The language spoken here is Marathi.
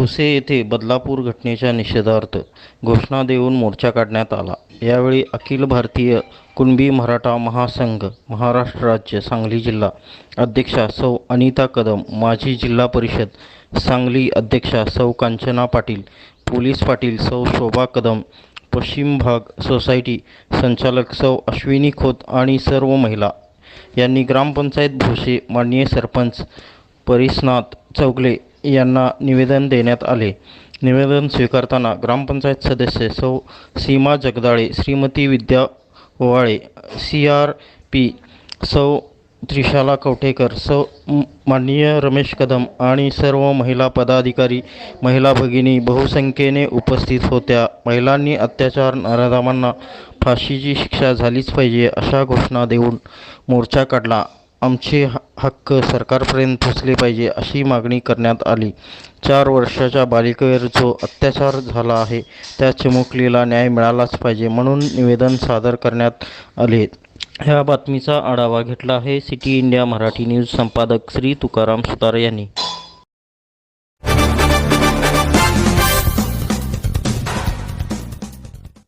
भुसे येथे बदलापूर घटनेच्या निषेधार्थ घोषणा देऊन मोर्चा काढण्यात आला. यावेळी अखिल भारतीय कुणबी मराठा महासंघ महाराष्ट्र राज्य सांगली जिल्हा अध्यक्षा सौ अनिता कदम माजी जिल्हा परिषद सांगली अध्यक्षा सौ कांचना पाटील पोलीस पाटील सौ शोभा कदम पश्चिम भाग सोसायटी संचालक सौ अश्विनी खोत आणि सर्व महिला यांनी ग्रामपंचायत भोसे माननीय सरपंच परिसनाथ चौगले यांना निवेदन देण्यात आले. निवेदन स्वीकारताना ग्रामपंचायत सदस्य सौ Seema Jagdale Shrimati Vidya Owale C R P सौ त्रिशाला कवठेकर सौ माननीय रमेश कदम आणि सर्व महिला पदाधिकारी महिला भगिनी बहुसंख्येने उपस्थित होत्या. महिलांनी अत्याचार नराधामांना फाशीची शिक्षा झालीच पाहिजे अशा घोषणा देऊन मोर्चा काढला. आमचे ह- हक्क सरकारपर्यंत पोचले पाहिजे अशी मागणी करण्यात आली. चार वर्षाच्या बालिकेवर जो अत्याचार झाला आहे त्या चिमुकलीला न्याय मिळालाच पाहिजे म्हणून निवेदन सादर करण्यात आले. ह्या बातमीचा आढावा घेतला आहे सिटी इंडिया मराठी न्यूज संपादक श्री तुकाराम सुतार यांनी.